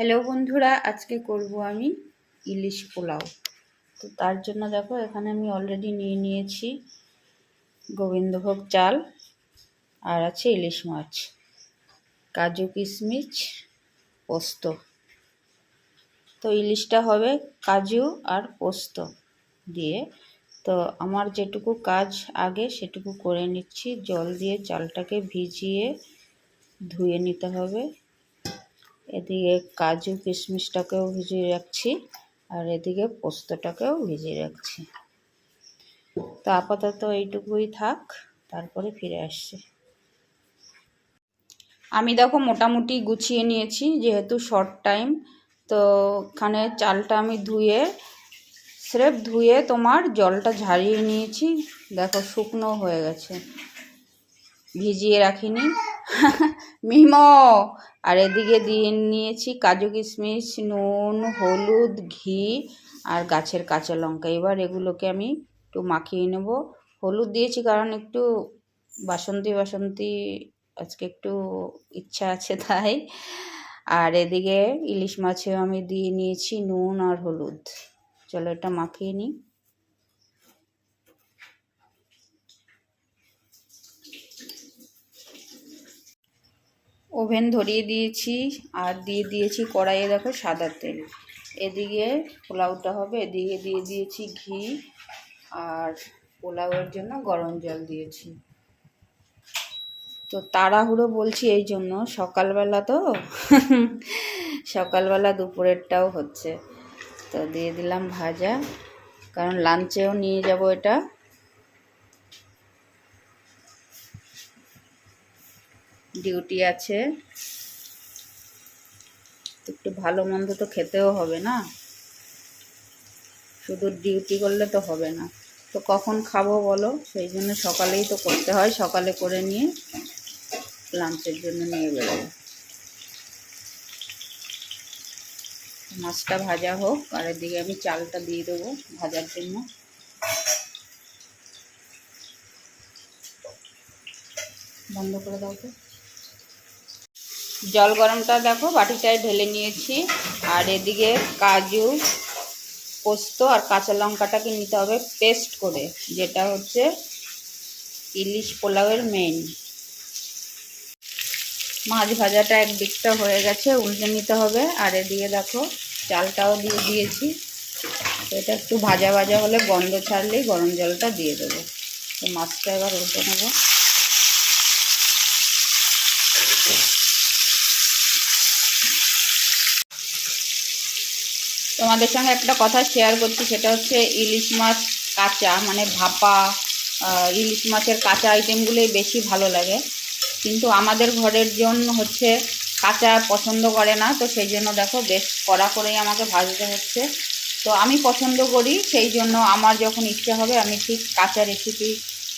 Hello বন্ধুরা, আজকে করব আমি ইলিশ পোলাও। তো তার জন্য দেখো, এখানে আমি অলরেডি নিয়ে নিয়েছি গোবিন্দভোগ চাল আর আছে ইলিশ মাছ, কাজু কিশমিশ, পোস্ত। তো ইলিশটা হবে কাজু আর পোস্ত দিয়ে। তো আমার যেটুকু কাজ আগে, সেটুকু করে নিচ্ছি। জল দিয়ে চালটাকে ভিজিয়ে ধুয়ে নিতে হবে। এদিকে কাজু কিশমিশটাকেও ভিজিয়ে রাখছি আর এদিকে পোস্তটাকেও ভিজিয়ে রাখছি। তো আপাতত এইটুকুই থাক, তারপরে ফিরে আসছি। আমি দেখো মোটামুটি গুছিয়ে নিয়েছি, যেহেতু শর্ট টাইম তো ওখানে চালটা আমি ধুয়ে, স্রেফ ধুয়ে তোমার জলটা ঝারিয়ে নিয়েছি। দেখো শুকনো হয়ে গেছে। ভিজিয়ে রাখিনি। মিমো, আর এদিকে দিয়ে নিয়েছি কাজু কিশমিশ, নুন, হলুদ, ঘি, আর গাছের কাঁচা লঙ্কা। এবার এগুলোকে আমি একটু মাখিয়ে নেব। হলুদ দিয়েছি কারণ একটু বাসন্তী বাসন্তী আজকে একটু ইচ্ছা আছে তাই। আর এদিকে ইলিশ মাছেও আমি দিয়ে নিয়েছি নুন আর হলুদ। চলো এটা মাখিয়ে নিই। ওভেন ধরিয়ে দিয়েছি আর দিয়ে দিয়েছি কড়াইয়ে দেখো সাদা তেল। এদিকে পোলাওটা হবে, এদিকে দিয়ে দিয়েছি ঘি আর পোলাওয়ের জন্য গরম জল দিয়েছি। তো তাড়াহুড়ো বলছি এই জন্য, সকালবেলা তো সকালবেলা দুপুরেরটাও হচ্ছে। তো দিয়ে দিলাম ভাজা, কারণ লাঞ্চেও নিয়ে যাব এটা। ডিউটি আছে। একটু ভালো মন্দ তো খেতেও হবে না। শুধু ডিউটি করলে তো হবে না। তো কখন খাব বলো? সেই জন্য সকালেই তো করতে হয়। সকালে করে নিয়ে লাঞ্চের জন্য নিয়ে বেরোবো। মাছটা ভাজা হোক, আর এদিকে আমি চালটা দিয়ে দেবো ভাজার জন্য। বন্ধ করে দাও তো। জল গরমটা দেখো, বাটিটায় ঢেলে নিয়েছি। আর এদিকে কাজু, পোস্ত আর কাঁচা লঙ্কাটাকে নিতে হবে পেস্ট করে, যেটা হচ্ছে ইলিশ পোলাওয়ের মেন মাছ ভাজাটা একদিকটা হয়ে গেছে, উল্টে নিতে হবে। আর এদিকে দেখো, চালটাও দিয়ে দিয়েছি। এটা একটু ভাজা ভাজা হলে গন্ধ ছাড়লেই গরম জলটা দিয়ে দেবো। তো মাছটা এবার উল্টে নেব। তোমাদের সঙ্গে একটা কথা শেয়ার করছি, সেটা হচ্ছে ইলিশ মাছ কাঁচা মানে ভাপা ইলিশ মাছের কাঁচা আইটেমগুলোই বেশি ভালো লাগে। কিন্তু আমাদের ঘরের জন্য হচ্ছে কাঁচা পছন্দ করে না, তো সেই জন্য দেখো বেশ কড়া করেই আমাকে ভাজতে হচ্ছে। তো আমি পছন্দ করি, সেই জন্য আমার যখন ইচ্ছে হবে আমি ঠিক কাঁচা রেসিপি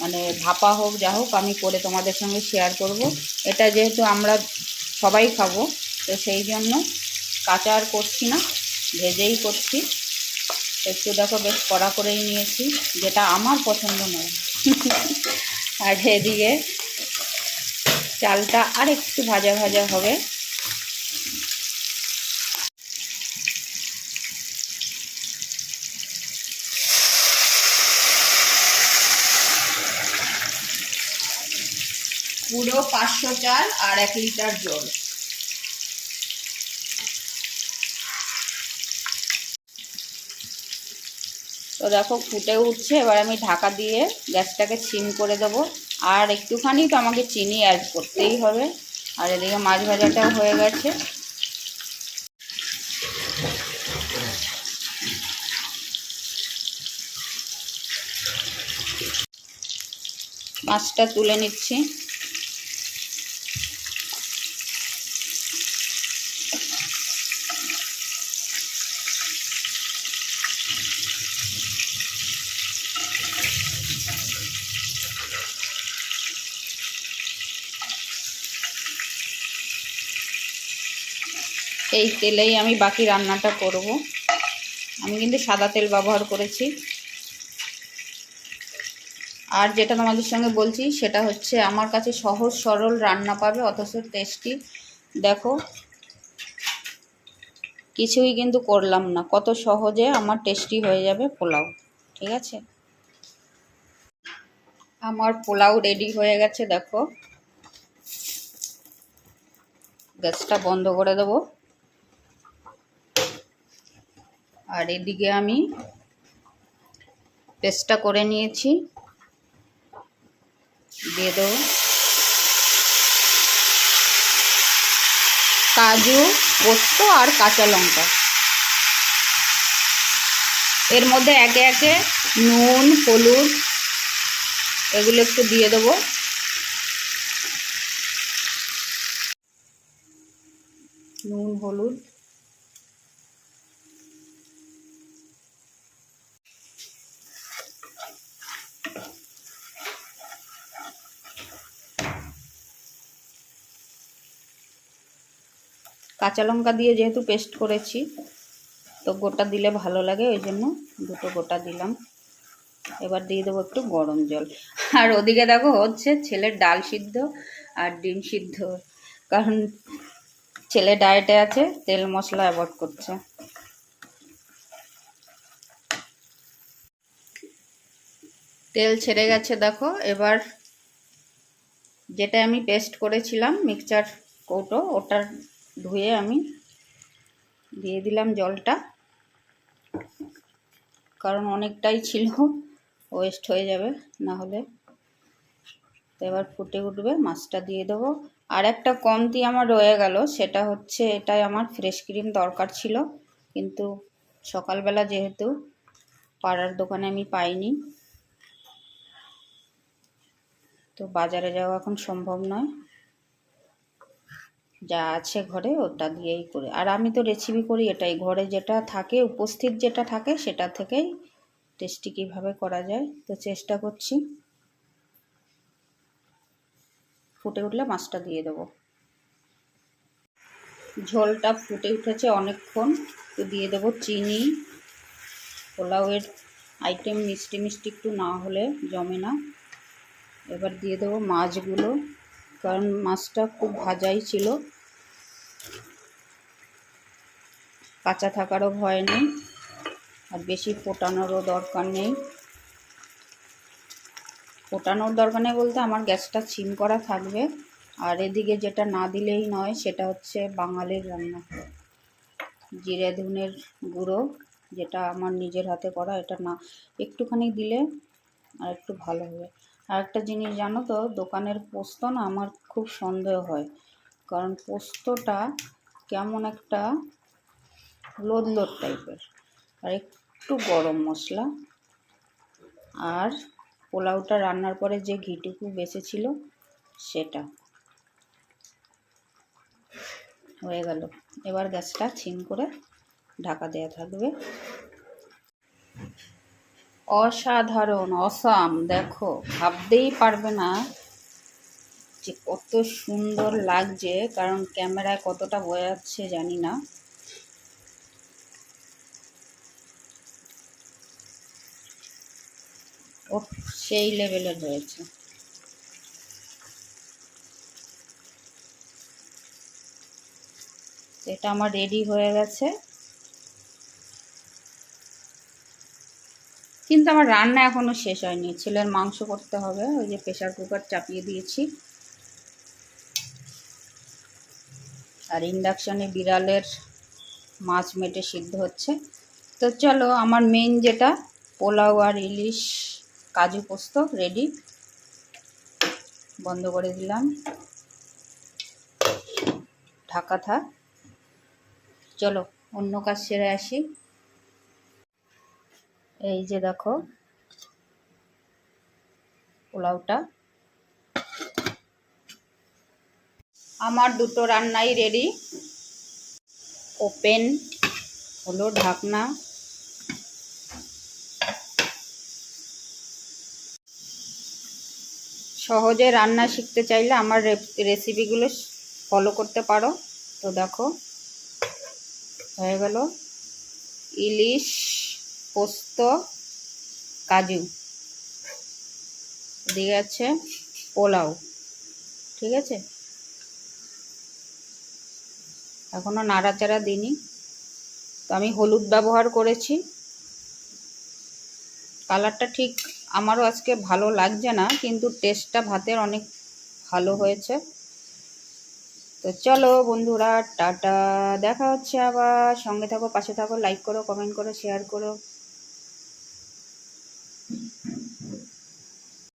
মানে ভাপা হোক, যা হোক, আমি করে তোমাদের সঙ্গে শেয়ার করব। এটা যেহেতু আমরা সবাই খাব, তো সেই জন্য কাঁচা আর করছি না। ভেজেই করছি। একটু দেখো বেশ কড়া করেই নিয়েছি, যেটা আমার পছন্দ নয়। আর এদিকে চালটা আর একটু ভাজা ভাজা হবে। পুরো পাঁচশো চাল আর এক লিটার জল। দেখো ফুটে উঠছে, এবার আমি ঢাকা দিয়ে গ্যাসটাকে সিম করে দেবো। আর একটুখানি তো আমাকে চিনি অ্যাড করতেই হবে। আর এদিকে মাছ ভাজাটাও হয়ে গেছে। মাছটা তুলে নিচ্ছি। এই তেলেই আমি বাকি রান্নাটা করব। আমি কিন্তু সাদা তেল ব্যবহার করেছি। আর যেটা তোমাদের সঙ্গে বলছি, সেটা হচ্ছে আমার কাছে সহজ সরল রান্না পাবে, অথচ টেস্টি দেখো, কিছুই কিন্তু করলাম না। কত সহজে আমার টেস্টি হয়ে যাবে পোলাও, ঠিক আছে? আমার পোলাও রেডি হয়ে গেছে, দেখো। গ্যাসটা বন্ধ করে দেবো। আর এদিকে আমি পেস্টটা করে নিয়েছি। দিয়ে দেবো কাজু, পোস্ত আর কাঁচা লঙ্কা। এর মধ্যে একে একে নুন, হলুদ এগুলো একটু দিয়ে দেবো। নুন, হলুদ কাঁচা লঙ্কা দিয়ে যেহেতু পেস্ট করেছি, তো গোটা দিলে ভালো লাগে, ওই জন্য দুটো গোটা দিলাম। এবার দিয়ে দেবো একটু গরম জল। আর ওদিকে দেখো হচ্ছে ছেলের ডাল সিদ্ধ আর ডিম সিদ্ধ, কারণ ছেলে ডায়েটে আছে, তেল মশলা অ্যাভয়েড করছে। তেল ছেড়ে গেছে দেখো, এবার যেটা আমি পেস্ট করেছিলাম মিক্সচার কৌটো ওটা ধুয়ে আমি দিয়ে দিলাম জলটা। কারণ অনেকটাই ছিল ওয়েস্ট হয়ে যাবে, না হলে তো এবার ফুটে উঠবে, মাছটা দিয়ে দেবো। আর একটা কমতি আমার রয়ে গেল, সেটা হচ্ছে এটাই আমার ফ্রেশ ক্রিম দরকার ছিল। কিন্তু সকালবেলা যেহেতু পাড়ার দোকানে আমি পাইনি, তো বাজারে যাওয়া এখন সম্ভব নয়। যা আছে ঘরে ওটা দিয়েই করি। আর আমি তো রেসিপি করি এটাই। ঘরে যেটা থাকে, উপস্থিত যেটা থাকে, সেটা থেকেই টেস্টি কীভাবে করা যায়, তো চেষ্টা করছি। ফুটে উঠলে মাছটা দিয়ে দেবো। ঝোলটা ফুটে উঠেছে অনেকক্ষণ, তো দিয়ে দেবো চিনি। পোলাওয়ের আইটেম মিষ্টি মিষ্টি একটু না হলে জমে না। এবার দিয়ে দেবো মাছগুলো। কারণ মাছটা খুব ভাজাই ছিল। কাঁচা থাকারও ভয় নেই আর বেশি ফোটানোরও দরকার নেই। ফোটানোর দরকার নেই বলতে আমার গ্যাসটা সিম করা থাকবে আর এদিকে যেটা না দিলেই নয় সেটা হচ্ছে বাঙালির রান্না। জিরে, ধুনের গুঁড়ো যেটা আমার নিজের হাতে করা, এটা না, একটুখানি দিলে আর একটু ভালো হবে। আর একটা জিনিস জানো তো, দোকানের পোস্ত না আমার খুব সন্দেহ হয়। কারণ পোস্তটা কেমন একটা লোদ লোদ টাইপের। আর একটু গরম মশলা। আর পোলাওটা রান্নার পরে যে ঘিটুকু বেঁচেছিল, সেটা। হয়ে গেল। এবার গ্যাসটা ছিম করে ঢাকা দেওয়া থাকবে। অসাধারণ, অসাম। দেখো, ভাবতেই পারবে না যে কত সুন্দর লাগছে, কারণ ক্যামেরায় কতটা বোঝাচ্ছে জানি না। ও সেই লেভেলের হয়েছে এটা আমার রেডি হয়ে গেছে। কিন্তু আমার রান্না এখনও শেষ হয়নি। ছেলের মাংস করতে হবে, ওই যে প্রেশার কুকার চাপিয়ে দিয়েছি। আর ইন্ডাকশানে বিড়ালের মাছ মেটে সিদ্ধ হচ্ছে। তো চলো, আমার মেন যেটা, পোলাও আর ইলিশ কাজু পোস্ত রেডি বন্ধ করে দিলাম। ঢাকা থাক। চলো, অন্য কাজ সেরে আসি। এই যে দেখো, পোলাওটা। আমার দুটো রান্নাই রেডি ওপেন হলো ঢাকনা। সহজে রান্না শিখতে চাইলে আমার রেসিপিগুলো ফলো করতে পারো। তো দেখো, হয়ে গেল। ইলিশ পোস্ত, কাজু। দিয়ে আছে পোলাও, ঠিক আছে? এখনও নাড়াচাড়া দিইনি। তো আমি হলুদ ব্যবহার করেছি। কালারটা ঠিক আমারও আজকে ভালো লাগছে না, কিন্তু টেস্টটা ভাতের অনেক ভালো হয়েছে। তো চলো বন্ধুরা, টাটা। দেখা হচ্ছে আবার। সঙ্গে থাকো, পাশে থাকো, লাইক করো, কমেন্ট করো, শেয়ার করো।